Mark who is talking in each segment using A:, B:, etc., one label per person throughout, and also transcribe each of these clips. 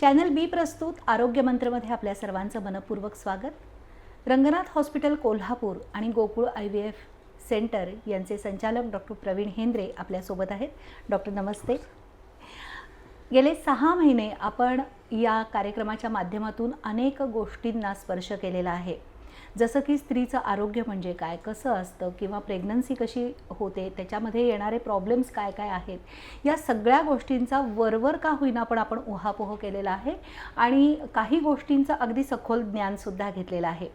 A: Channel बी प्रस्तुत आरोग्य मंत्रमध्ये आपल्या सर्वांचं मनपूर्वक स्वागत. रंगनाथ हॉस्पिटल कोल्हापूर आणि Gokul I V F centre यांचे संचालक डॉक्टर प्रवीण हेंद्रे आपल्यासोबत आहेत. डॉक्टर नमस्ते. गेले सहा महिने आपण या कार्यक्रमाच्या माध्यमातून अनेक गोष्टींना स्पर्श केलेला आहे. जसं की स्त्रीचं आरोग्य म्हणजे काय कसं असतं किंवा प्रेग्नन्सी कशी होते त्याच्यामध्ये येणारे प्रॉब्लेम्स काय काय आहेत या सगळ्या गोष्टींचा वरवर का होईना पण आपण उहापोह केलेला आहे आणि काही गोष्टींचं अगदी सखोल ज्ञानसुद्धा घेतलेलं आहे.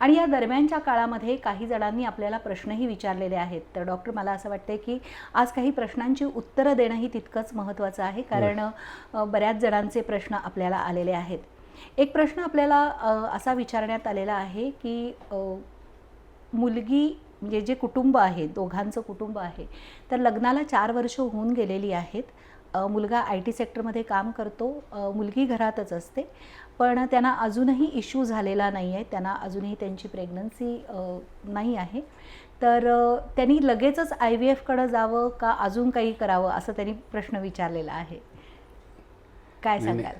A: आणि या दरम्यानच्या काळामध्ये काही जणांनी आपल्याला प्रश्नही विचारलेले आहेत. तर डॉक्टर मला असं वाटतं की आज काही प्रश्नांची उत्तरं देणंही तितकंच महत्त्वाचं आहे कारण बऱ्याच जणांचे प्रश्न आपल्याला आलेले आहेत. एक प्रश्न आपल्याला असा विचारण्यात आलेला आहे की मुलगी म्हणजे जे कुटुंब आहे दोघांचं कुटुंब आहे तर लग्नाला चार वर्ष होऊन गेलेली आहेत. मुलगा आय टी सेक्टरमध्ये काम करतो मुलगी घरातच असते पण त्यांना अजूनही इश्यू झालेला नाही आहे त्यांना अजूनही त्यांची प्रेग्नन्सी नाही आहे. तर त्यांनी लगेचच आय व्ही एफकडं जावं का अजून काही करावं असं त्यांनी प्रश्न विचारलेला आहे. काय सांगाल?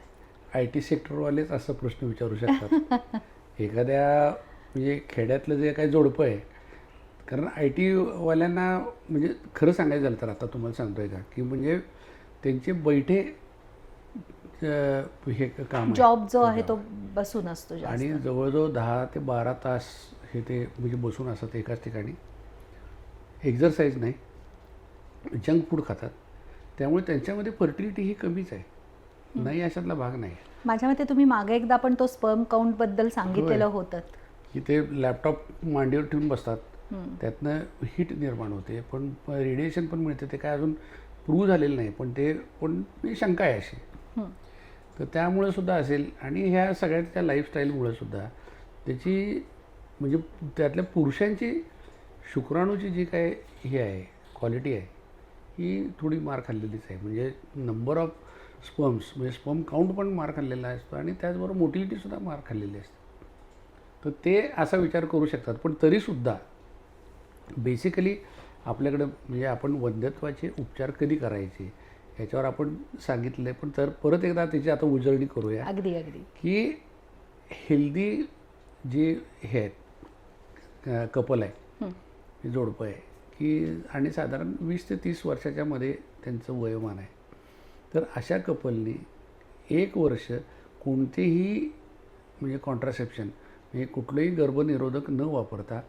B: आय टी सेक्टरवालेच असं प्रश्न विचारू शकतात. एखाद्या म्हणजे खेड्यातलं जे काही जोडपं आहे कारण आय टीवाल्यांना म्हणजे खरं सांगायचं झालं तर आता तुम्हाला सांगतोय का? की म्हणजे त्यांचे बैठे हे काम आहे.
A: जॉब जो आहे तो बसून असतो
B: आणि जवळजवळ दहा ते बारा तास हे ते म्हणजे बसून असतात एकाच ठिकाणी. एक्झरसाईज नाही. जंक फूड खातात. त्यामुळे त्यांच्यामध्ये फर्टिलिटी ही कमीच आहे. नाही अशातला भाग नाही.
A: माझ्या मते तुम्ही मागे एकदा पण तो स्पर्म काउंटबद्दल सांगितलेलं होतं.
B: की ते लॅपटॉप मांडीवर ठेवून बसतात. त्यातनं हीट निर्माण होते. पण रेडिएशन पण मिळते. ते काय अजून प्रूव्ह झालेलं नाही. पण ते पण शंका आहे अशी. तर त्यामुळे सुद्धा असेल. आणि ह्या सगळ्या त्या लाईफस्टाईलमुळे सुद्धा त्याची म्हणजे त्यातल्या पुरुषांची शुक्राणूची जी काय हे आहे क्वालिटी आहे ही थोडी मार खाल्लेलीच आहे. म्हणजे नंबर ऑफ स्पम्स म्हणजे स्पम काउंट पण मार खाल्लेला असतो आणि त्याचबरोबर मोटिलिटीसुद्धा मार खाल्लेली असते. तर ते असा विचार करू शकतात. पण तरीसुद्धा बेसिकली आपल्याकडं म्हणजे आपण वंध्यत्वाचे उपचार कधी करायचे ह्याच्यावर आपण सांगितलं आहे पण तर परत एकदा त्याची आता उजळणी करूया.
A: अगदी अगदी.
B: की हेल्दी जे हे आहेत कपल आहे. हे. जोडपं आहे की आणि साधारण वीस ते तीस वर्षाच्या मध्ये त्यांचं वयोमान आहे. तर अशा कपलनी एक वर्ष कोणतेही म्हणजे कॉन्ट्रासेप्शन म्हणजे कुठलंही गर्भनिरोधक न वापरता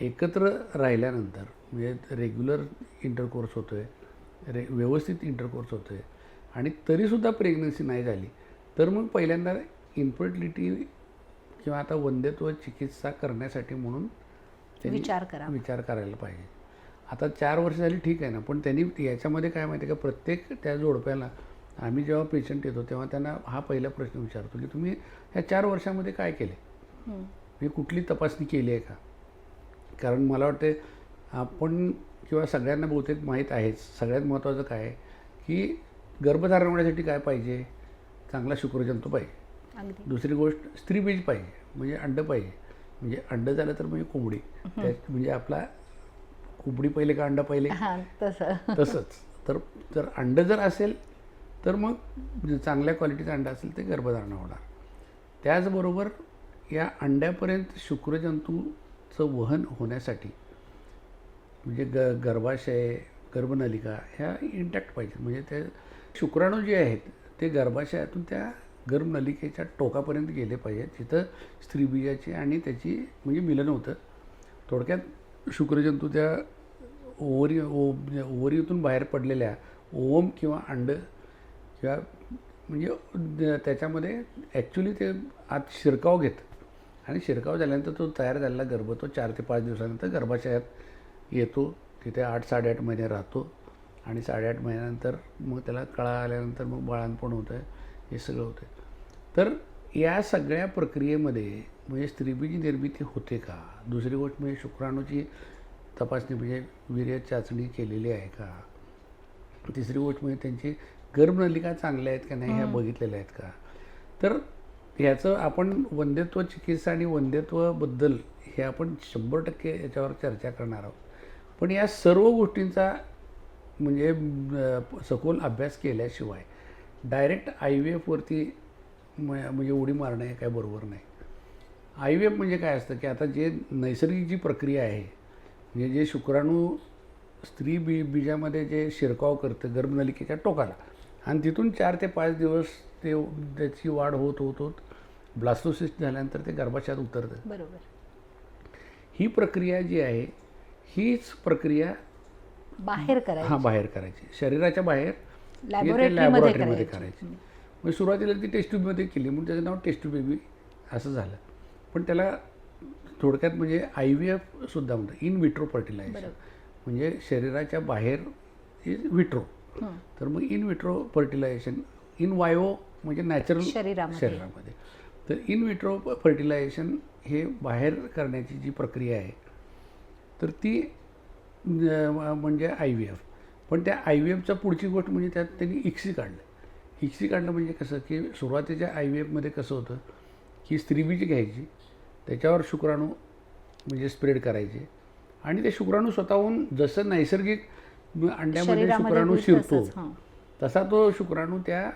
B: एकत्र राहिल्यानंतर म्हणजे रेग्युलर इंटरकोर्स होतो आहे रे व्यवस्थित इंटरकोर्स होतो आहे आणि तरीसुद्धा प्रेग्नन्सी नाही झाली तर मग पहिल्यांदा इन्फर्टिलिटी किंवा आता वंध्यत्व चिकित्सा करण्यासाठी म्हणून
A: विचार करा
B: विचार करायला पाहिजे. आता चार वर्ष झाली ठीक आहे ना पण त्यांनी याच्यामध्ये काय माहिती आहे का प्रत्येक त्या जोडप्याला आम्ही जेव्हा पेशंट येतो तेव्हा त्यांना हा पहिला प्रश्न विचारतो की तुम्ही ह्या चार वर्षामध्ये काय केले. मी कुठली तपासणी केली आहे का? कारण मला वाटते आपण किंवा सगळ्यांना बहुतेक माहीत आहेच सगळ्यात महत्त्वाचं काय की गर्भधारण होण्यासाठी काय पाहिजे? चांगला शुक्रजंतू पाहिजे. दुसरी गोष्ट स्त्रीबीज पाहिजे म्हणजे अंड पाहिजे. म्हणजे अंड झालं तर म्हणजे कोंबडी. म्हणजे आपला कोंबडी पहिले का अंड पहिले?
A: तसं.
B: तसंच. तर जर अंड जर असेल तर मग जे चांगल्या क्वालिटीचं अंड असेल ते गर्भधारण होणार. त्याचबरोबर या अंड्यापर्यंत शुक्रजंतूचं वहन होण्यासाठी म्हणजे ग गर्भाशय गर्भनलिका ह्या इंटॅक्ट पाहिजे म्हणजे ते शुक्राणू जे आहेत ते गर्भाशयातून त्या गर्भनलिकेच्या टोकापर्यंत गेले पाहिजेत. जिथं स्त्रीबीजाची आणि त्याची म्हणजे मिलन होतं. थोडक्यात शुक्रजंतू त्या ओवरी ओ म्हणजे ओवरीतून बाहेर पडलेल्या ओम किंवा अंड किंवा म्हणजे त्याच्यामध्ये ॲक्च्युली ते आत शिरकाव घेतं. आणि शिरकाव झाल्यानंतर तो तयार झालेला गर्भ तो चार ते पाच दिवसानंतर गर्भाशयात येतो. तिथे आठ साडेआठ महिने राहतो. आणि साडेआठ महिन्यानंतर मग त्याला कळा आल्यानंतर मग बाळांपण होतं हे सगळं होतं तर या सगळ्या प्रक्रियेमध्ये म्हणजे स्त्रीबीजी निर्मिती होते का? दुसरी गोष्ट म्हणजे शुक्राणूची तपासणी म्हणजे वीर्य चाचणी केलेली आहे का? तिसरी गोष्ट म्हणजे त्यांची गर्भनलिका चांगल्या आहेत का नाही ह्या बघितलेल्या आहेत का? तर ह्याचं आपण वंध्यत्व चिकित्सा आणि वंध्यत्वाबद्दल हे आपण शंभर टक्के याच्यावर चर्चा करणार आहोत. पण या सर्व गोष्टींचा म्हणजे सखोल अभ्यास केल्याशिवाय डायरेक्ट आय व्ही एफवरती म्हणजे उडी मारणं हे काय बरोबर नाही. आय व्ही एफ म्हणजे काय असतं की आता जे नैसर्गिक जी प्रक्रिया आहे म्हणजे जे शुक्राणू स्त्री बी बीजामध्ये जे शिरकाव करतं गर्भनलिकेच्या टोकाला आणि तिथून चार ते पाच दिवस ते त्याची वाढ होत होत होत ब्लास्टोसिस्ट झाल्यानंतर ते गर्भाशयात उतरतं.
A: बरोबर.
B: ही प्रक्रिया जी आहे हीच प्रक्रिया
A: बाहेर
B: हा
A: करायचं
B: बाहेर करायची. शरीराच्या बाहेर हे
A: लॅबोरेटरीमध्ये करायची.
B: म्हणजे सुरुवातीला ती टेस्ट ट्यूबमध्ये केली म्हणून त्याचं नाव टेस्ट ट्यूब बेबी असं झालं पण त्याला थोडक्यात म्हणजे आय व्ही एफसुद्धा म्हणतात इन विट्रो फर्टिलायझेशन
A: बरोबर.
B: म्हणजे शरीराच्या बाहेर इज विट्रो. तर मग in vitro fertilization in vivo म्हणजे नॅचरल
A: शरीरामध्ये.
B: शरीरामध्ये तर इन विट्रो फर्टिलायझेशन हे बाहेर करण्याची जी प्रक्रिया आहे तर ती म्हणजे आय व्ही एफ पण त्या आय व्ही एफच्या पुढची गोष्ट म्हणजे त्यात त्यांनी इक्सी काढलं इक्सी काढलं म्हणजे कसं की सुरुवातीच्या आय व्ही एफमध्ये कसं होतं की स्त्रीबीज घ्यायची त्याच्यावर शुक्राणू म्हणजे स्प्रेड करायचे आणि ते शुक्राणू स्वतःहून जसं नैसर्गिक अंड्यामध्ये शुक्राणू शिरतो. तसा तो शुक्राणू त्या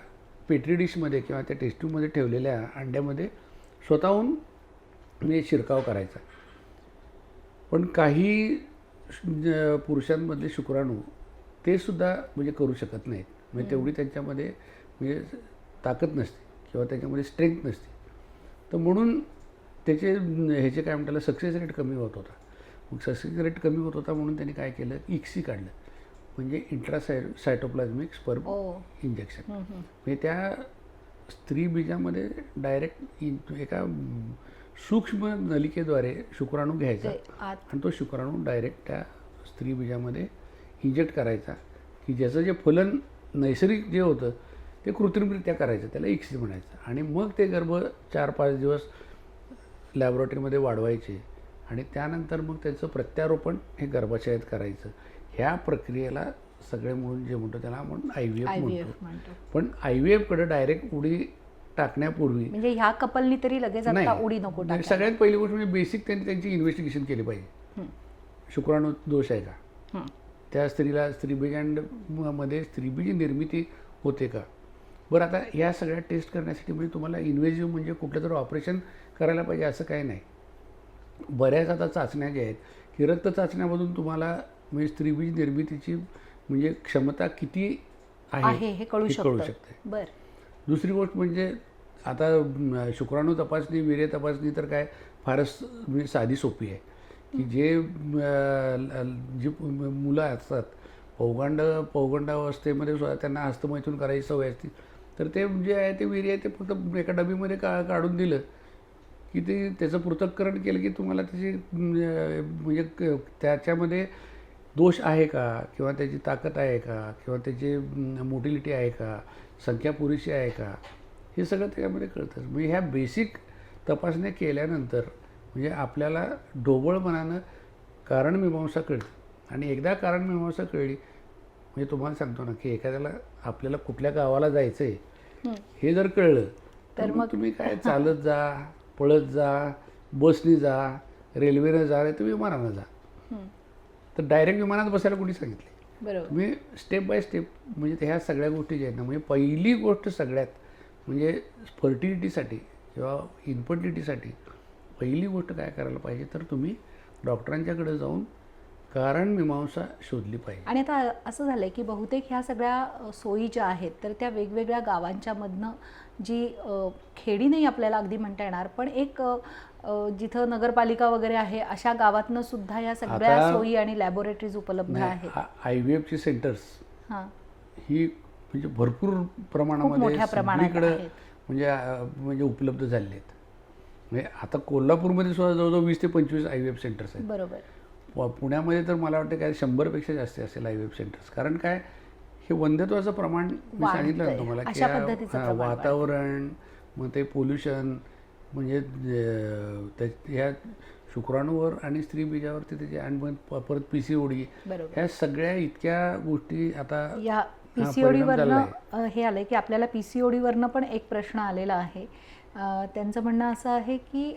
B: पेट्री डिशमध्ये किंवा त्या टेस्ट्यूबमध्ये ठेवलेल्या अंड्यामध्ये स्वतःहून म्हणजे शिरकाव करायचा. पण काही पुरुषांमधले शुक्राणू ते सुद्धा म्हणजे करू शकत नाहीत. म्हणजे तेवढी त्यांच्यामध्ये म्हणजे ताकद नसते किंवा त्याच्यामध्ये स्ट्रेंथ नसते. तर म्हणून त्याचे ह्याचे काय म्हणतात सक्सेस रेट कमी होत होता. मग सक्सेस रेट कमी होत होता म्हणून त्यांनी काय केलं? इक्सी काढलं. म्हणजे इंट्रासाय सायटोप्लाझमिक स्पर्म इंजेक्शन. म्हणजे त्या स्त्री बीजामध्ये डायरेक्ट एका सूक्ष्म नलिकेद्वारे शुक्राणू घ्यायचा आणि तो शुक्राणू डायरेक्ट त्या स्त्री बीजामध्ये इंजेक्ट करायचा. की ज्याचं जे फलन नैसर्गिक जे होतं ते कृत्रिमरित्या करायचं त्याला इक्सी म्हणायचं. आणि मग ते गर्भ चार पाच दिवस लॅबोरेटरीमध्ये वाढवायचे आणि त्यानंतर मग त्याचं प्रत्यारोपण हे गर्भाशयात करायचं. ह्या प्रक्रियेला सगळे मिळून जे म्हणतो त्याला आपण आय व्ही एफ म्हणतो. पण आय व्ही एफकडे डायरेक्ट उडी टाकण्यापूर्वी
A: म्हणजे ह्या कपलनी तरी लगेच उडी नको टाकायला.
B: सगळ्यात पहिली गोष्ट म्हणजे बेसिक त्यांनी त्यांची इन्व्हेस्टिगेशन केली पाहिजे. शुक्राणू दोष आहे का. त्या स्त्रीला स्त्रीबीजांडमध्ये स्त्रीबीज निर्मिती होते का? बरं आता या सगळ्या टेस्ट करण्यासाठी म्हणजे तुम्हाला इन्व्हेजिव्ह म्हणजे कुठलं तरी ऑपरेशन करायला पाहिजे असं काही नाही. बऱ्याच आता चाचण्या ज्या आहेत की रक्त चाचण्यामधून तुम्हाला म्हणजे स्त्रीबीज निर्मितीची म्हणजे क्षमता किती
A: आहे हे कळू
B: हे कळू
A: शकतं. बर.
B: दुसरी गोष्ट म्हणजे आता शुक्राणू तपासणी वीर्य तपासणी तर काय फारच म्हणजे साधी सोपी आहे. की जे जी मुलं असतात पौगंड पौगंडावस्थेमध्ये सुद्धा त्यांना हस्तमैथून करायची सवय असते. तर ते जे आहे ते वीर्य आहे ते फक्त एका डबीमध्ये का काढून दिलं की ते त्याचं पृथक्करण केलं की तुम्हाला त्याची म्हणजे क- त्याच्यामध्ये दोष आहे का? किंवा त्याची ताकद आहे का? किंवा त्याची मोटिलिटी आहे का? संख्या पुरेशी आहे का? हे सगळं त्याच्यामध्ये कळतं. म्हणजे ह्या बेसिक तपासण्या केल्यानंतर म्हणजे आपल्याला ढोबळपणानं कारणमीमांसा कळतं आणि एकदा कारणमीमांसा कळली म्हणजे तुम्हाला सांगतो ना की एखाद्याला आपल्याला कुठल्या गावाला जायचं आहे
A: हं.
B: जर कळलं तर मग तुम्ही काय चालत जा पळत जा बसनी जा रेल्वेनं जा नाही तर विमानानं जा. तर डायरेक्ट विमानात बसायला कोणी सांगितले
A: बरोबर
B: तुम्ही स्टेप बाय स्टेप म्हणजे ह्या सगळ्या गोष्टी ज्या आहेत ना म्हणजे पहिली गोष्ट सगळ्यात म्हणजे फर्टिलिटीसाठी किंवा इन्फर्टिलिटीसाठी पहिली गोष्ट काय करायला पाहिजे तर तुम्ही डॉक्टरांच्याकडे जाऊन कारण मीमांसा शोधली पाहिजे.
A: आणि आता असं झालंय की बहुतेक ह्या सगळ्या सोयी ज्या आहेत तर त्या वेगवेगळ्या गावांच्या मधनं जी खेडी नाही आपल्याला अगदी म्हणता येणार पण एक जिथं नगरपालिका वगैरे आहे अशा गावातनं सुद्धा ह्या सगळ्या सोयी आणि लॅबोरेटरीज उपलब्ध आहेत.
B: आय व्ही एफची सेंटर्स
A: हां.
B: ही म्हणजे भरपूर प्रमाणामध्ये सगळीकडं
A: आहेत.
B: म्हणजे म्हणजे उपलब्ध झालेले आहेत म्हणजे आता कोल्हापूरमध्ये सुद्धा जवळजवळ वीस ते पंचवीस आय व्ही एफ सेंटर्स आहेत.
A: बरोबर.
B: पुण्यामध्ये तर मला वाटतं काय शंभरपेक्षा जास्त असेल आय एफ सेंटर्स कारण काय हे वंध्यत्वाचं प्रमाण मी सांगितलं ना. तुम्हाला की. वातावरण मग ते पोल्युशन म्हणजे ह्या शुक्राणूवर आणि स्त्री बीजावरती त्याचे आणि मग प- परत पी सी ओडी ह्या सगळ्या इतक्या गोष्टी आता
A: या
B: परिणाम
A: पीसीओडीवरनं
B: झालाय.
A: हे आलंय की आपल्याला पीसीओडीवरनं पण एक प्रश्न आलेला आहे त्यांचं म्हणणं असं आहे की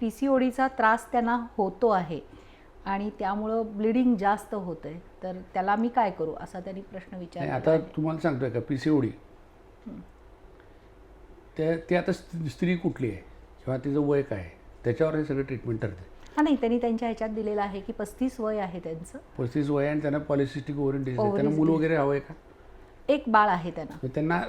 A: पीसीओडीचा त्रास त्यांना होतो आहे आणि त्यामुळं ब्लिडिंग जास्त होतंय. तर त्याला मी काय करू? असा त्यांनी प्रश्न
B: नाही,
A: विचारला
B: आता तुम्हाला सांगतोय का पी सी ओडी त्या ते आता स्त्री कुठली आहे? किंवा तिचं वय काय आहे? त्याच्यावर हे सगळं ट्रीटमेंट ठरते
A: हा नाही त्यांनी त्यांच्या ह्याच्यात दिलेलं आहे की पस्तीस वय आहे त्यांचं.
B: पस्तीस वय आहे आणि त्यांना पॉलिसिस्टिक ओव्हरी डिसीज आहे.
A: Ovary
B: त्यांना मूल. वगैरे हवं आहे का?
A: एक बाळ आहे त्यांना.
B: त्यांना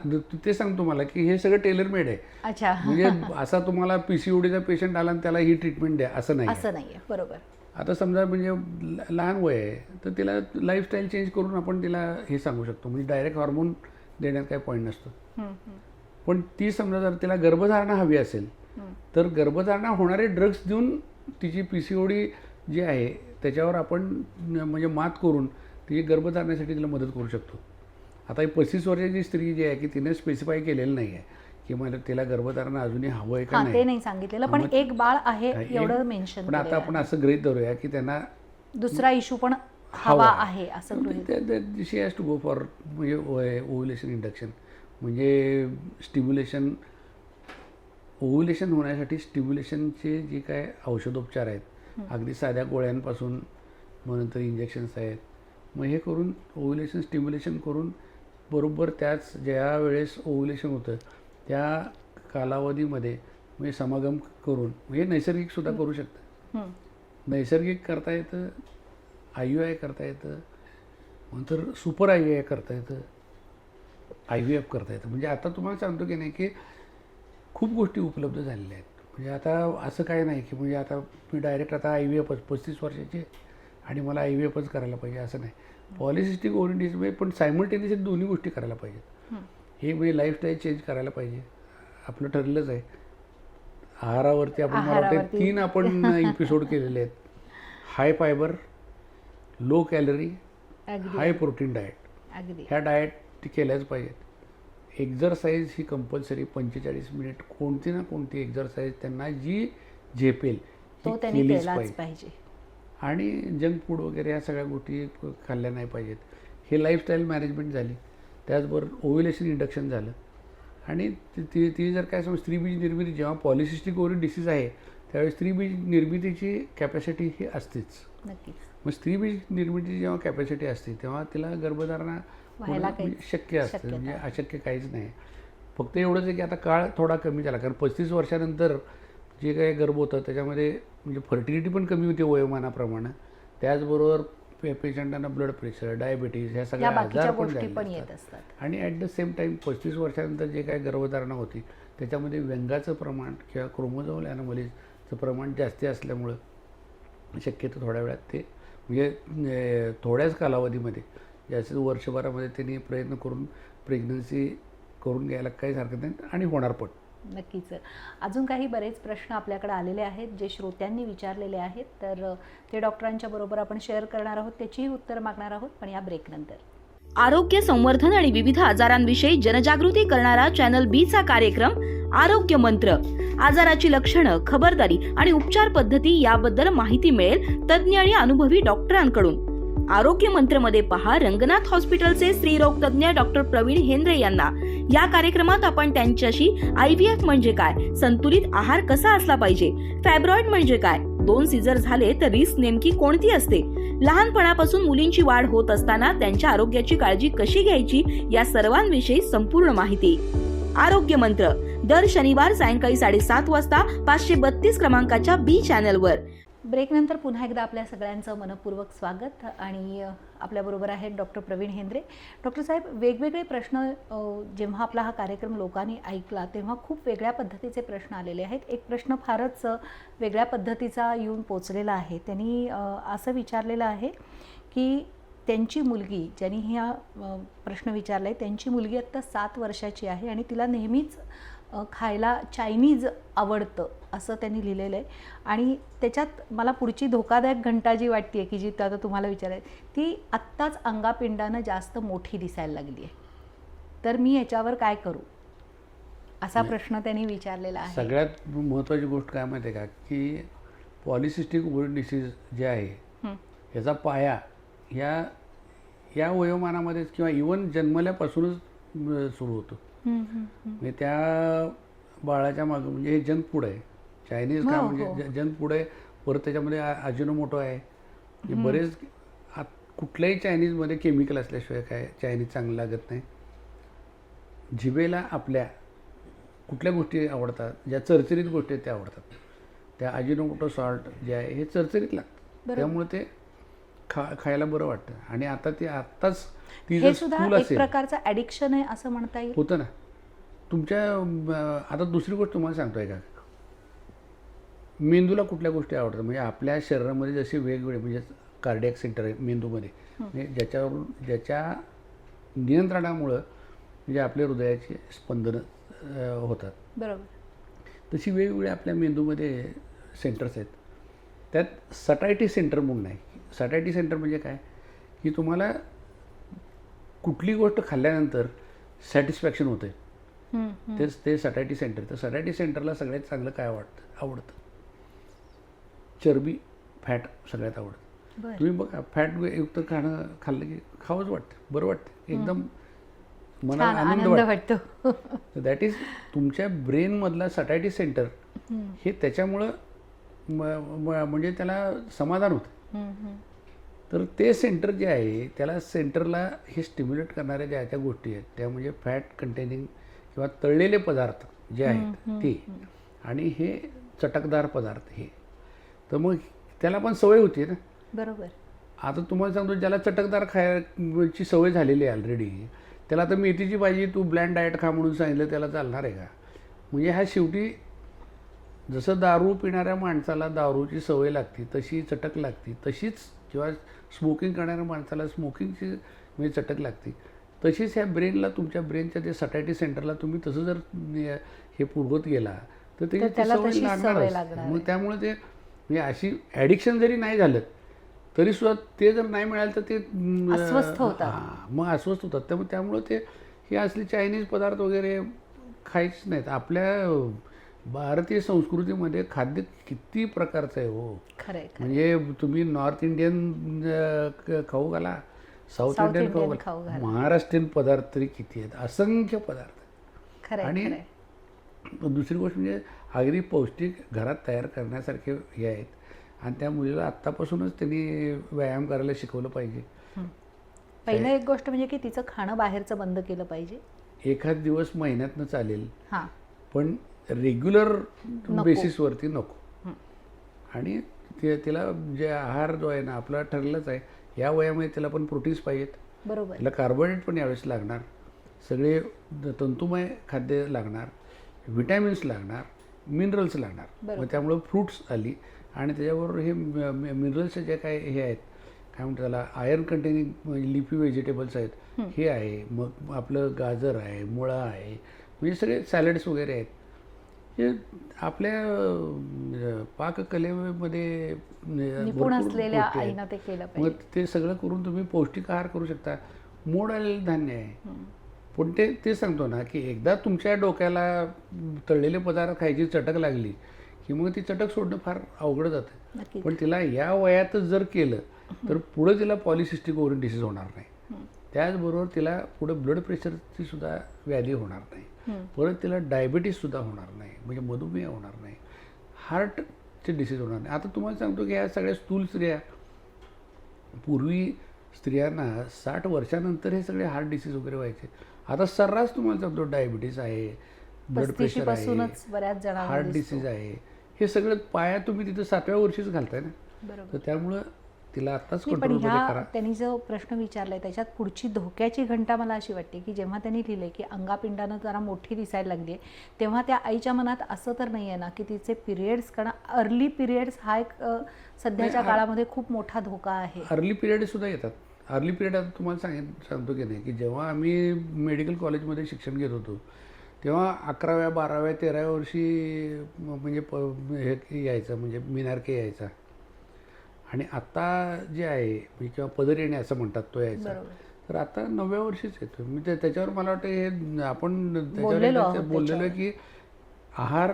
B: ते सांगतो मला की हे सगळं टेलर मेड आहे.
A: अच्छा.
B: म्हणजे असा तुम्हाला पी सी ओडीचा पेशंट आला आणि त्याला ही ट्रीटमेंट द्या असं नाही.
A: असं नाहीये बरोबर.
B: आता समजा म्हणजे लहान वय आहे तर तिला लाईफस्टाईल चेंज करून आपण तिला हे सांगू शकतो. म्हणजे डायरेक्ट हॉर्मोन देण्यात काही पॉईंट नसतो. पण ती समजा जर तिला गर्भधारणा हवी असेल. तर गर्भधारणा होणारे ड्रग्स देऊन तिची पी सी ओडी जी आहे त्याच्यावर आपण म्हणजे मात करून तिची गर्भधारणेसाठी तिला मदत करू शकतो. आता ही पस्तीस वर्षाची स्त्री जी आहे की तिने स्पेसिफाय केलेलं नाही आहे की मला तिला गर्भधारणा अजूनही हवं आहे का
A: हा ते
B: नाही
A: नाही सांगितलेलं पण
B: मग-
A: एक बाळ आहे
B: एक-
A: एवढं मेन्शन
B: पण आता आपण असं गृहीत धरूया की त्यांना
A: दुसरा इश्यू पण
B: हवा
A: हवा
B: आहे.
A: असं गृहीत
B: she has to go for म्हणजे ओव्युलेशन इंडक्शन म्हणजे स्टिम्युलेशन ओव्युलेशन होण्यासाठी स्टिम्युलेशनचे जे काय औषधोपचार आहेत अगदी साध्या गोळ्यांपासून मग नंतर इंजेक्शन्स आहेत. मग हे करून ओव्युलेशन स्टिम्युलेशन करून बरोबर त्याच ज्या वेळेस ओव्युलेशन होतं त्या कालावधीमध्ये म्हणजे समागम करून म्हणजे नैसर्गिकसुद्धा करू शकतं. नैसर्गिक करता येतं आय यू आय करता येतं नंतर सुपर आय यू आय करता येतं आय व्ही एफ करता येतं. म्हणजे आता तुम्हाला सांगतो की नाही की खूप गोष्टी उपलब्ध झालेल्या आहेत. म्हणजे आता असं काय नाही की म्हणजे आता मी डायरेक्ट आता आय व्ही एफच पस्तीस वर्षाचे आणि मला आय व्ही एफच करायला पाहिजे असं नाही. पॉलिसिस्टिक ओरिएंटेशन पण सायमल्टेनियसली दोन्ही गोष्टी करायला पाहिजेत. हे म्हणजे लाईफस्टाईल चेंज करायला पाहिजे. आपलं ठरलंच आहे. आहारावरती आपण मला वाटतं. तीन आपण एपिसोड केलेले आहेत. High fibre low calorie high protein diet ह्या डाएट ती केल्याच पाहिजेत. एक्झरसाईज ही कंपल्सरी पंचेचाळीस मिनिट कोणती ना कोणती एक्झरसाईज त्यांना जी झेपेल
A: तो
B: केलीच पाहिजे.
A: पाहिजे.
B: आणि जंक फूड वगैरे ह्या सगळ्या गोष्टी खाल्ल्या नाही पाहिजेत. हे लाईफस्टाईल मॅनेजमेंट झाली. त्याचबरोबर ओव्युलेशन इंडक्शन झालं. आणि ती ती- ती जर काय समज स्त्रीबीज निर्मिती जेव्हा पॉलिसिस्टिक ओव्हरी डिसीज आहे त्यावेळी स्त्रीबीज निर्मितीची कॅपॅसिटी ही असतेच. मग स्त्रीबीज निर्मितीची जेव्हा कॅपॅसिटी असते तेव्हा तिला गर्भधारणा म्हणजे शक्य असतं. म्हणजे अशक्य काहीच नाही. फक्त एवढंच आहे की आता काळ थोडा कमी झाला. कारण पस्तीस वर्षानंतर जे काही गर्भ होतं त्याच्यामध्ये म्हणजे फर्टिलिटी पण कमी होती वयोमानाप्रमाणे. त्याचबरोबर पे पेशंटांना ब्लड प्रेशर डायबिटीज ह्या सगळ्या आजार पण झालेले असतात.
A: येत असतात
B: आणि ॲट द सेम टाईम पस्तीस वर्षानंतर जे काही गर्भधारणा होती त्याच्यामध्ये व्यंगाचं प्रमाण किंवा क्रोमोझोमल ॲनोमलीजचं प्रमाण जास्ती असल्यामुळं शक्यतो थोड्या वेळात ते म्हणजे थोड्याच कालावधीमध्ये जास्तीत वर्षभरामध्ये त्यांनी प्रयत्न करून प्रेग्नन्सी करून घ्यायला काहीच हरकत नाही आणि होणार पण
A: नक्कीच. अजून काही बरेच प्रश्न आपल्याकडे आलेले आहेत जे श्रोत्यांनी विचारलेले आहेत. तर ते डॉक्टरांच्या बरोबर आपण शेअर करणार आहोत त्याचीही उत्तर मागणार आहोत पण या ब्रेकनंतर
C: आरोग्य संवर्धन आणि विविध आजारांविषयी जनजागृती करणारा चॅनल बी चा कार्यक्रम आरोग्य मंत्र. आजाराची लक्षणं खबरदारी आणि उपचार पद्धती याबद्दल माहिती मिळेल तज्ज्ञ आणि अनुभवी डॉक्टरांकडून. आरोग्य मंत्रमध्ये पहा रंगनाथ हॉस्पिटलचे स्त्रीरोग तज्ज्ञ डॉक्टर प्रवीण हेंद्रे यांना. या कार्यक्रमात आपण त्यांच्याशी आय व्ही एफ म्हणजे काय संतुलित आहार कसा असला पाहिजे फॅब्रॉइड म्हणजे काय दोन सीझर झाले तर रिस्क नेमकी कोणती असते लहानपणापासून मुलींची वाढ होत असताना त्यांच्या आरोग्याची काळजी कशी घ्यायची या सर्वांविषयी संपूर्ण माहिती. आरोग्य मंत्र दर शनिवार सायंकाळी साडेसात वाजता पाचशे बत्तीस क्रमांकाच्या बी चॅनलवर.
A: ब्रेकनंतर पुन्हा एकदा आपल्या सगळ्यांचं मनपूर्वक स्वागत आणि आपल्याबरोबर आहेत डॉक्टर प्रवीण हेंद्रे. डॉक्टर साहेब वेगवेगळे प्रश्न जेव्हा आपला हा कार्यक्रम लोकांनी ऐकला तेव्हा खूप वेगळ्या पद्धतीचे प्रश्न आलेले आहेत. एक प्रश्न फारच वेगळ्या पद्धतीचा येऊन पोचलेला आहे. त्यांनी असं विचारलेलं आहे की त्यांची मुलगी ज्यांनी ह्या प्रश्न विचारला आहे त्यांची मुलगी आत्ता सात वर्षाची आहे आणि तिला नेहमीच खायला चायनीज आवडतं असं त्यांनी लिहिलेलं आहे. आणि त्याच्यात मला पुढची धोकादायक घंटा जी वाटते की जी आता तुम्हाला विचाराय ती आत्ताच अंगापिंडानं जास्त मोठी दिसायला लागली आहे तर मी याच्यावर काय करू? असा प्रश्न त्यांनी विचारलेला आहे.
B: सगळ्यात महत्त्वाची गोष्ट काय माहिती आहे का की पॉलिसिस्टिक ओव्हरी डिसीज जे आहे
A: हं.
B: याचा पाया ह्या या वयोमानामध्येच किंवा इवन जन्मल्यापासूनच सुरू होतो. म्हणजे त्या बाळाच्या मागं म्हणजे हे जंक फूड आहे. चायनीज
A: हो,
B: काय
A: हो.
B: म्हणजे जंक फूड आहे. परत त्याच्यामध्ये अजिनोमोटो आहे. म्हणजे बरेच कुठल्याही चायनीजमध्ये केमिकल असल्याशिवाय काय चायनीज चांगलं लागत नाही. जिभेला आपल्या कुठल्या गोष्टी आवडतात ज्या चरचरीत गोष्टी आहेत त्या आवडतात. त्या अजिनोमोटो सॉल्ट जे आहे हे चरचरीत लागतं
A: बरोबर.
B: त्यामुळे ते खा खायला बरं वाटतं. आणि आता ते आत्ताच ती
A: हे
B: जर
A: एक
B: असेल
A: प्रकारचं ॲडिक्शन आहे असं म्हणता येईल?
B: होतं ना. तुमच्या आता दुसरी गोष्ट तुम्हाला सांगतोय का? मेंदूला कुठल्या गोष्टी आवडतात? म्हणजे आपल्या शरीरामध्ये जसे वेगवेगळे म्हणजे कार्डियक सेंटर आहे मेंदूमध्ये. म्हणजे ज्याच्यावरून ज्याच्या नियंत्रणामुळं म्हणजे आपल्या हृदयाची स्पंदनं होतात.
A: बरोबर.
B: तशी वेगवेगळ्या आपल्या मेंदूमध्ये सेंटर्स आहेत. त्यात सटायटी सेंटर म्हणून आहे. सटायटी सेंटर म्हणजे काय? की तुम्हाला कुठली गोष्ट खाल्ल्यानंतर सॅटिस्फॅक्शन होतं. तेच ते सटायटी सेंटर. तर सटायटी सेंटरला सगळ्यात चांगलं काय आवडतं आवडतं? चरबी फॅट सगळ्यात आवडतं. तुम्ही बघा फॅट युक्त खाणं खाल्लं की खावंच वाटतं. बरं वाटतं. एकदम मनाला आनंद वाटतो. दॅट इज तुमच्या ब्रेनमधला सटायटी सेंटर हे त्याच्यामुळं म्हणजे त्याला समाधान होतं. तर ते सेंटर जे आहे त्याला सेंटरला हे स्टिम्युलेट करणाऱ्या ज्या त्या गोष्टी आहेत त्या म्हणजे फॅट कंटेनिंग किंवा तळलेले पदार्थ जे आहेत ते. आणि हे चटकदार पदार्थ हे. तर मग त्याला पण सवय होती ना?
A: बरोबर.
B: आता तुम्हाला सांगतो ज्याला चटकदार खायची सवय झालेली आहे ऑलरेडी त्याला आता मेथीची भाजी तू ब्लँड डाएट खा म्हणून सांगितलं त्याला चालणार आहे का? म्हणजे हा शेवटी जसं दारू पिणाऱ्या माणसाला दारूची सवय लागते तशी चटक लागते तशीच जेव्हा स्मोकिंग करणाऱ्या माणसाला स्मोकिंगची म्हणजे चटक लागते तशीच ह्या ब्रेनला तुमच्या ब्रेनच्या ते सटायटी सेंटरला तुम्ही तसं जर हे पुरवत गेला तर ती सवय लागणारच. मग. त्यामुळे ते म्हणजे अशी ॲडिक्शन जरी नाही झालं तरी सुद्धा ते जर नाही मिळालं तर ते
A: अस्वस्थ होतात.
B: मग अस्वस्थ होतात त्यामुळे त्यामुळे ते हे असले चायनीज पदार्थ वगैरे खायच नाहीत आपल्या भारतीय संस्कृतीमध्ये खाद्य किती प्रकारचं आहे हो?
A: खरंय.
B: म्हणजे तुम्ही नॉर्थ इंडियन खाऊ घाला साऊथ इंडियन खाऊ घाला. महाराष्ट्रीयन पदार्थ तरी किती आहेत? असंख्य पदार्थ आणि दुसरी गोष्ट म्हणजे अगदी पौष्टिक घरात तयार करण्यासारखे हे आहेत. आणि त्या मुलीला आत्तापासूनच त्यांनी व्यायाम करायला शिकवलं पाहिजे.
A: पहिलं एक गोष्ट म्हणजे की तिचं खाणं बाहेरचं बंद केलं पाहिजे.
B: एखाद दिवस महिन्यातनं चालेल. पण रेग्युलर. बेसिसवरती नको. आणि ते तिला जे आहार जो आहे ना आपला ठरलंच आहे. या वयामध्ये तिला पण प्रोटीन्स पाहिजेत.
A: बरोबर.
B: तिला कार्बोहायड्रेट पण यावेळेस लागणार. सगळे तंतुमय खाद्य लागणार. विटॅमिन्स लागणार. मिनरल्स लागणार. मग त्यामुळं फ्रूट्स आली. आणि त्याच्याबरोबर हे मिनरल्सचे जे काय हे आहेत काय म्हणतात त्याला आयर्न कंटेनिंग लिफी व्हेजिटेबल्स आहेत हे. आहे. मग आपलं गाजर आहे मुळा आहे. म्हणजे सगळे सॅलड्स वगैरे आहेत. आपल्या पाककलेमध्ये
A: निपुण असलेल्या. आईनं ते केलं
B: मग ते सगळं करून तुम्ही पौष्टिक आहार करू शकता मोड आलेलं धान्य आहे. पण ते ते सांगतो ना की एकदा तुमच्या डोक्याला तळलेले पदार्थ खायची चटक लागली की मग ती चटक सोडणं फार अवघड जातं पण तिला या वयातच जर केलं तर पुढं तिला पॉलिसिस्टिक ओव्हरी डिसीज होणार नाही. त्याचबरोबर तिला पुढं ब्लड प्रेशरची सुद्धा व्याधी होणार नाही. परत तिला डायबिटीससुद्धा होणार नाही म्हणजे मधुमेह होणार नाही. हार्टचे डिसीज होणार नाही. आता तुम्हाला सांगतो की या सगळ्या स्थूल स्त्रिया पूर्वी स्त्रियांना साठ वर्षानंतर हे सगळे हार्ट डिसीज वगैरे व्हायचे. आता सर्रास तुम्हाला सांगतो डायबिटीस आहे ब्लड प्रेशर आहे
A: पस्तीशीपासूनच बऱ्याच जणांना
B: हार्ट. डिसीज आहे. हे सगळं पाया तुम्ही तिथं सातव्या वर्षीच घालताय ना. तर त्यामुळं तिला आत्ताच
A: पण ह्या त्यांनी जो प्रश्न विचारलाय त्याच्यात पुढची धोक्याची घंटा मला अशी वाटते की जेव्हा त्यांनी लिहिले की अंगापिंडानं जरा मोठी दिसायला लागली तेव्हा त्या आईच्या मनात असं तर नाही आहे ना की तिचे पिरियड्स कारण अर्ली पिरियड्स हा एक सध्याच्या काळामध्ये खूप मोठा धोका आहे.
B: अर्ली पिरियड सुद्धा येतात. अर्ली पिरियड आता तुम्हाला सांगित सांगतो की नाही की जेव्हा आम्ही मेडिकल कॉलेजमध्ये शिक्षण घेत होतो तेव्हा अकराव्या बाराव्या तेराव्या वर्षी म्हणजे प हे यायचं म्हणजे मिनारके यायचा. आणि आत्ता जे आहे म्हणजे किंवा पदर येणे असं म्हणतात तो यायचा. तर आता नवव्या वर्षीच येतो मी ते त्याच्यावर मला वाटतं हे आपण त्याच्यावर
A: बोललेलो
B: की आहार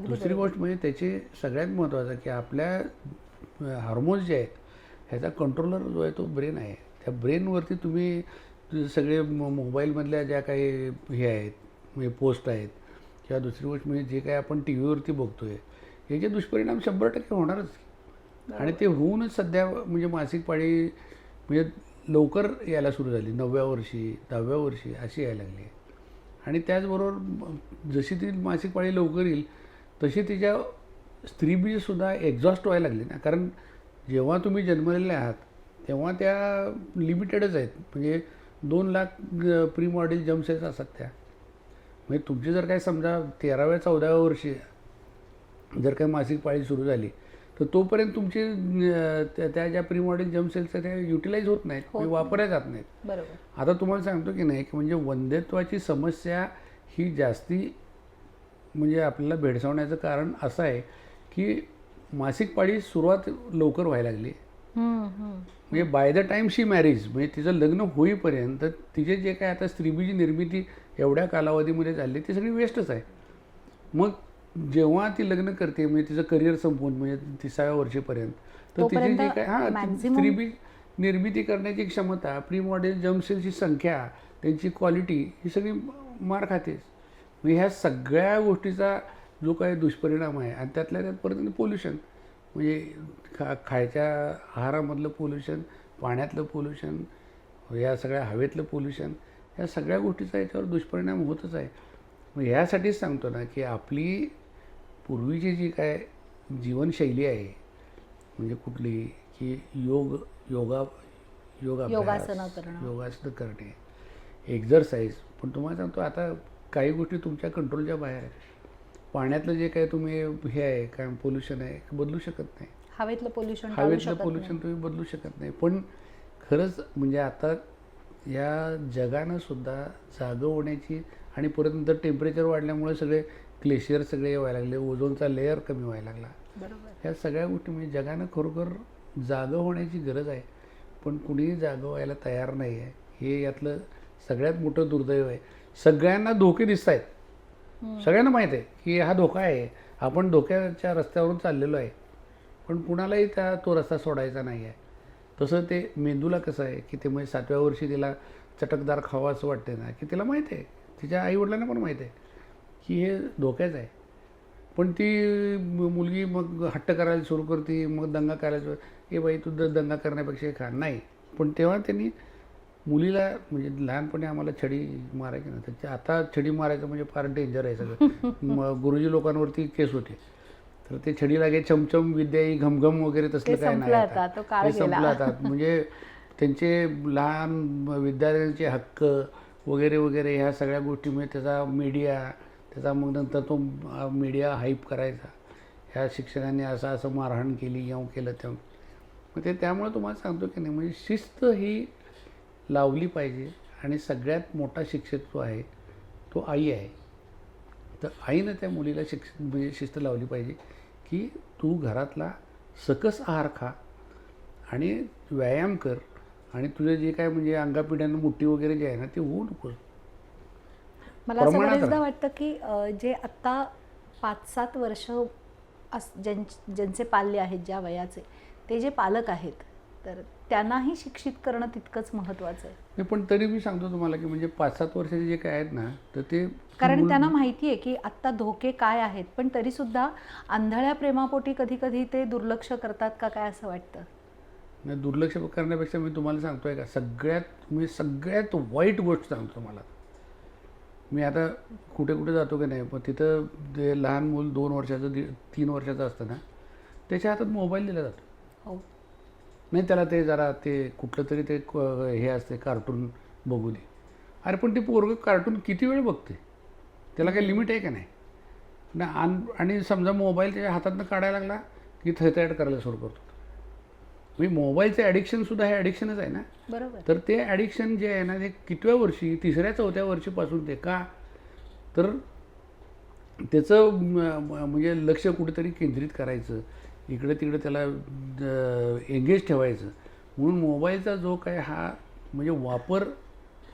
B: दुसरी. गोष्ट म्हणजे त्याचे सगळ्यात महत्त्वाचं की आपल्या हार्मोन्स जे आहेत ह्याचा कंट्रोलर जो आहे तो ब्रेन आहे. त्या ब्रेनवरती तुम्ही सगळे मो मोबाईलमधल्या ज्या काही हे आहेत म्हणजे पोस्ट आहेत किंवा दुसरी गोष्ट म्हणजे जे काही आपण टी व्हीवरती बघतो आहे याचे दुष्परिणाम शंभर टक्के होणारच आणि ते होऊनच सध्या म्हणजे मासिक पाळी म्हणजे लवकर यायला सुरू झाली. नवव्या वर्षी दहाव्या वर्षी अशी यायला लागली. आणि त्याचबरोबर जशी ती मासिक पाळी लवकर येईल तशी तिच्या स्त्रीबीजसुद्धा एक्झॉस्ट व्हायला लागली ना. कारण जेव्हा तुम्ही जन्मलेले आहात तेव्हा त्या लिमिटेडच आहेत. म्हणजे दोन लाख प्री मॉडेल जम्पसेल्स असतात त्या. म्हणजे तुमची जर काय समजा तेराव्या चौदाव्या वर्षी जर काही मासिक पाळी सुरू झाली तर तोपर्यंत तुमचे त्या त्या ज्या प्री मॉडेल जम्पसेल्स त्या युटिलाइज होत नाहीत. म्हणजे वापरल्या जात नाहीत.
A: बरोबर.
B: आता तुम्हाला सांगतो की नाही की म्हणजे वंध्यत्वाची समस्या ही जास्ती म्हणजे आपल्याला भेडसावण्याचं कारण असं आहे की मासिक पाळी सुरुवात लवकर व्हायला लागली. म्हणजे by the time she marriage म्हणजे तिचं लग्न होईपर्यंत तिचे जे काय आता स्त्रीबीजी निर्मिती एवढ्या कालावधीमध्ये झाली ती सगळी वेस्टच आहे. मग जेव्हा ती लग्न करते म्हणजे तिचं करिअर संपवून म्हणजे तिसाव्या वर्षीपर्यंत तर तिची जी काय हां स्त्रीबीज निर्मिती करण्याची क्षमता प्री मॉडेल जम्पसेलची संख्या त्यांची क्वालिटी ही सगळी मार खातेच. मग ह्या सगळ्या गोष्टीचा जो काही दुष्परिणाम आहे आणि त्यातल्या त्यात परत पोल्युशन म्हणजे खा खायच्या आहारामधलं पोल्युशन पाण्यातलं पोल्युशन या सगळ्या हवेतलं पोल्युशन या सगळ्या गोष्टीचा याच्यावर दुष्परिणाम होतच आहे. मग ह्यासाठीच सांगतो ना की आपली पूर्वीची जी काय जीवनशैली आहे म्हणजे कुठली की योग योगा योग
A: योगासनं करणं.
B: योगासनं करणे एक्झरसाईज पण तुम्हाला सांगतो आता काही गोष्टी तुमच्या कंट्रोलच्या बाहेर आहेत पाण्यातलं जे काय तुम्ही हे आहे काय पोल्युशन आहे बदलू शकत नाही.
A: हवेतलं पोल्युशन
B: हवेतलं पोल्युशन तुम्ही बदलू शकत नाही. पण खरंच म्हणजे आता या जगानं सुद्धा जागं होण्याची आणि परत नंतर टेम्परेचर वाढल्यामुळे सगळे ग्लेशियर सगळे व्हायला लागले ओझोनचा लेअर कमी व्हायला लागला. ह्या सगळ्या गोष्टी म्हणजे जगानं खरोखर जागं होण्याची गरज आहे. पण कुणीही जागं व्हायला तयार नाही आहे. हे यातलं सगळ्यात मोठं दुर्दैव आहे. सगळ्यांना धोके दिसत आहेत. सगळ्यांना माहीत आहे की हा धोका आहे. आपण धोक्याच्या रस्त्यावरून चाललेलो आहे. पण कुणालाही त्या तो रस्ता सोडायचा नाही आहे. तसं ते मेंदूला कसं आहे की ते म्हणजे सातव्या वर्षी तिला चटकदार खावं असं वाटते ना की तिला माहीत आहे. तिच्या आईवडिलांना पण माहीत आहे. की हे धोक्याचं आहे. पण ती मुलगी मग हट्ट करायला सुरू करते मग दंगा करायला सुरू ए बाई तू दंगा करण्यापेक्षा हे खा नाही. पण तेव्हा त्यांनी मुलीला म्हणजे लहानपणी आम्हाला छडी मारायची ना तर ते आता छडी मारायचं म्हणजे फार डेंजर आहे सगळं. मग गुरुजी लोकांवरती केस होते. तर ते छडी लागे चमचम विद्या ही घमघम वगैरे तसलं काय नाही
A: संपलं. आता.
B: म्हणजे त्यांचे लहान विद्यार्थ्यांचे हक्क वगैरे वगैरे ह्या सगळ्या गोष्टीमुळे त्याचा मीडिया त्याचा मग नंतर तो मीडिया हाईप करायचा. ह्या शिक्षकांनी असं असं मारहाण केली येऊ केलं तेव्हा मग ते त्यामुळे तुम्हाला सांगतो की नाही म्हणजे शिस्त ही लावली पाहिजे आणि सगळ्यात मोठा शिक्षक जो आहे तो आई आहे. तर आईनं त्या मुलीला शिक्ष म्हणजे शिस्त लावली पाहिजे की तू घरातला सकस आहार खा आणि व्यायाम कर आणि तुझं जे काय म्हणजे अंगापिढ्यानं मुठी वगैरे जे आहे ना ते होऊ नको
A: मला असं बरेचदा. वाटतं की जे आत्ता पाच सात वर्ष अस ज्यां ज्यांचे पाल्य आहेत ज्या वयाचे ते जे पालक आहेत तर त्यांनाही शिक्षित करणं तितकंच महत्त्वाचं आहे.
B: पण तरी मी सांगतो तुम्हाला की म्हणजे पाच सात वर्षाचे जे काय आहेत ना तर ते
A: कारण त्यांना माहिती आहे की आत्ता धोके काय आहेत पण तरी सुद्धा आंधळ्या प्रेमापोटी कधी कधी ते दुर्लक्ष करतात का काय असं वाटतं?
B: नाही दुर्लक्ष करण्यापेक्षा मी तुम्हाला सांगतोय का सगळ्यात मी सगळ्यात वाईट गोष्ट सांगतो तुम्हाला. मी आता कुठे कुठे जातो की नाही पण तिथं ते लहान मूल दोन वर्षाचं दि तीन वर्षाचं असतं ना त्याच्या हातात मोबाईल दिला जातो.
A: हो.
B: नाही त्याला ते जरा ते कुठलं तरी ते क- हे असते कार्टून बघू दे. अरे पण ते पोरगं कार्टून किती वेळ बघते त्याला काही लिमिट आहे का नाही? ना आणि समजा मोबाईल त्याच्या हातातनं काढायला लागला की थैथयाट करायला सुरू करतो. म्हणजे मोबाईलचं ॲडिक्शनसुद्धा हे ॲडिक्शनच आहे ना.
A: बरोबर.
B: तर ते ॲडिक्शन जे आहे ना ते कितव्या वर्षी तिसऱ्या चौथ्या वर्षीपासून ते का? तर त्याचं म्हणजे लक्ष कुठेतरी केंद्रित करायचं. इकडे तिकडे त्याला एंगेज ठेवायचं. म्हणून मोबाईलचा जो काय हा म्हणजे वापर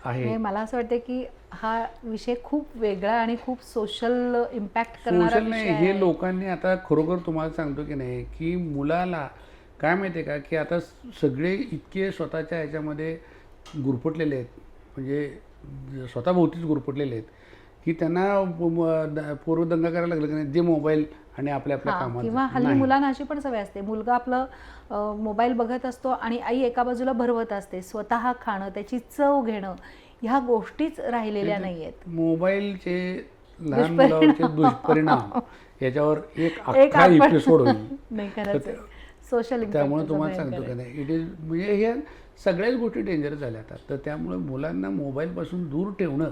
B: आहे.
A: मला असं वाटतं की हा विषय खूप वेगळा आणि खूप सोशल इम्पॅक्ट
B: सोशल नाही. हे लोकांनी आता खरोखर तुम्हाला सांगतो की नाही की मुलाला काय माहिती आहे का? की आता सगळे इतके स्वतःच्या ह्याच्यामध्ये गुरफटलेले आहेत. म्हणजे स्वतःभोवतीच गुरफटलेले आहेत. की त्यांना पूर्वदंगा करायला लागलं की नाही? जे मोबाईल आणि आपल्या आपल्या कामात.
A: किंवा. हल्ली. मुलांना अशी पण सवय असते. मुलगा आपलं मोबाईल बघत असतो आणि आई एका बाजूला भरवत असते. स्वतः खाणं त्याची चव घेणं ह्या गोष्टीच राहिलेल्या नाही आहेत
B: मोबाईलचे लहान
A: दुष्परिणाम.
B: मुलावरचे दुष्परिणाम. याच्यावर एक एपिसोड होईल.
A: सोशल
B: त्यामुळे तुम्हाला सांगतो का नाही. इट इज म्हणजे ह्या सगळ्याच गोष्टी डेंजर झाल्या आता. तर त्यामुळे मुलांना मोबाईलपासून दूर ठेवणं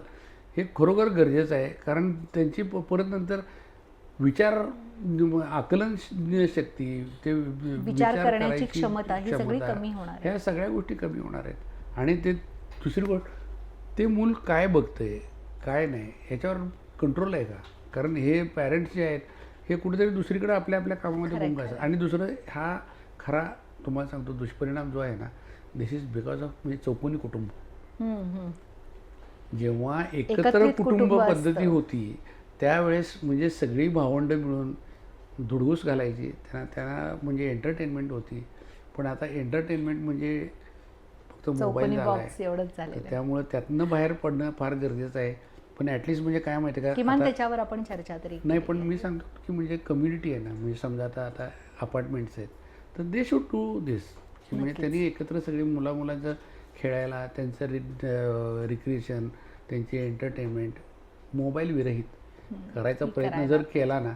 B: हे खरोखर गरजेचं आहे. कारण त्यांची प- परत नंतर विचार आकलन शक्ती ते
A: विचार करण्याची क्षमता ही सगळी कमी होणार.
B: ह्या सगळ्या गोष्टी कमी होणार आहेत. आणि ते दुसरी गोष्ट ते मूल काय बघतंय काय नाही ह्याच्यावर कंट्रोल आहे का? कारण हे पॅरेंट्स जे आहेत हे कुठेतरी दुसरीकडे आपल्या आपल्या कामामध्ये
A: खरंय,
B: गुंग असतात आणि दुसरं हा खरा तुम्हाला सांगतो दुष्परिणाम जो आहे ना दिस इज बिकॉज ऑफ म्हणजे चौकोनी कुटुंब. जेव्हा एकत्र कुटुंब पद्धती. होती त्यावेळेस म्हणजे सगळी भावंडं मिळून धुडगूस घालायची त्यांना त्यांना म्हणजे एंटरटेनमेंट होती पण आता एंटरटेनमेंट म्हणजे फक्त मोबाईल झाला
A: आहे.
B: त्यामुळे त्यातनं बाहेर पडणं फार गरजेचं आहे पण ॲटलिस्ट म्हणजे काय माहिती का
A: किमान त्याच्यावर आपण चर्चा तरी
B: नाही पण. मी सांगतो की म्हणजे कम्युनिटी आहे ना म्हणजे समजा आता आता अपार्टमेंट्स आहेत तर दे शुड डू दिस म्हणजे. त्यांनी एकत्र सगळी मुला मुलांचं खेळायला त्यांचं रि रिक्रिएशन त्यांचे एंटरटेनमेंट मोबाईल विरहित करायचा प्रयत्न जर केला ना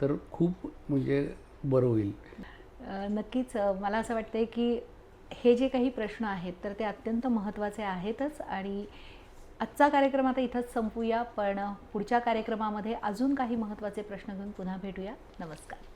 B: तर खूप म्हणजे बरं होईल
A: नक्कीच मला असं वाटतंय की हे जे काही प्रश्न आहेत तर ते अत्यंत महत्त्वाचे आहेतच आणि आजचा कार्यक्रम आता इथंच संपूया पण पुढच्या कार्यक्रमामध्ये अजून काही महत्त्वाचे प्रश्न घेऊन पुन्हा भेटूया. नमस्कार.